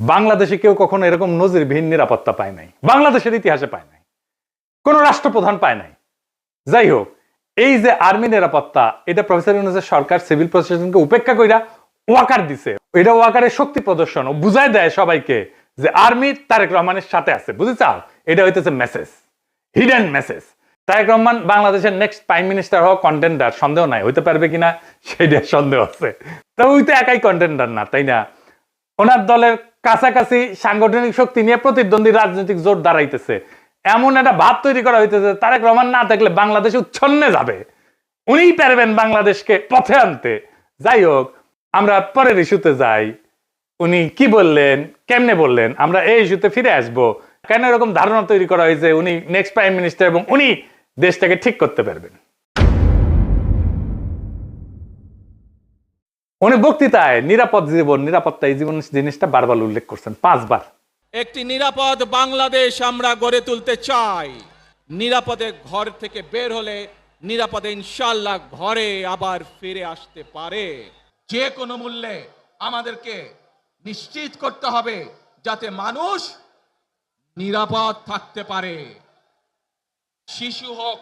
বাংলাদেশে কেউ কখনো এরকম নজিরবিহীন নিরাপত্তা পায় নাই। বাংলাদেশের ইতিহাসে পায় নাই। কোন রাষ্ট্রপ্রধান পায় নাই। যাই হোক, এই যে আর্মি নিরাপত্তা, এটা প্রফেসর সরকার সিভিল প্রশাসনকে উপেক্ষা কইরা ওয়াকার দিছে। এটা ওয়াকারের শক্তি প্রদর্শন, ও বুঝাই দেয় সবাইকে যে আর্মি তারেক রহমানের সাথে আছে। বুঝেছ? এটা হইতেছে message hidden message Tarique Rahman বাংলাদেশের নেক্সট প্রাইম মিনিস্টার হওয়া কন্টেন্ডার সন্দেহ নাই, হইতে পারবে কিনা সেটা সন্দেহ আছে। তো ওই তো একাই কন্টেন্ডার না, তাই না? ওনার দলের কাছাকাছি সাংগঠনিক শক্তি নিয়ে প্রতিদ্বন্দ্বী রাজনৈতিক জোট দাঁড়াইতেছে। এমন একটা ভাব তৈরি করা হইতেছে, তারেক রহমান না থাকলে বাংলাদেশ উচ্ছন্নে যাবে। উনিই পারবেন বাংলাদেশকে পথে আনতে। যাই হোক, আমরা পরের ইস্যুতে যাই। উনি কি বললেন, কেমনে বললেন, আমরা এই ইস্যুতে ফিরে আসব। কেন এরকম ধারণা তৈরি করা হয়েছে উনি নেক্সট প্রাইম মিনিস্টার এবং উনি দেশটাকে ঠিক করতে পারবেন। উনি বক্তৃতায় নিরাপদ জীবন, নিরাপত্তা, এই জীবন জিনিসটা বারবার উল্লেখ করছেন, পাঁচবার। একটি নিরাপদ বাংলাদেশ আমরা গড়ে তুলতে চাই। নিরাপদে ঘর থেকে বের হলে নিরাপদে ইনশাল্লাহ ঘরে আবার ফিরে আসতে পারে। যে কোনো মূল্যে আমাদেরকে নিশ্চিত করতে হবে যাতে মানুষ নিরাপদ থাকতে পারে। শিশু হোক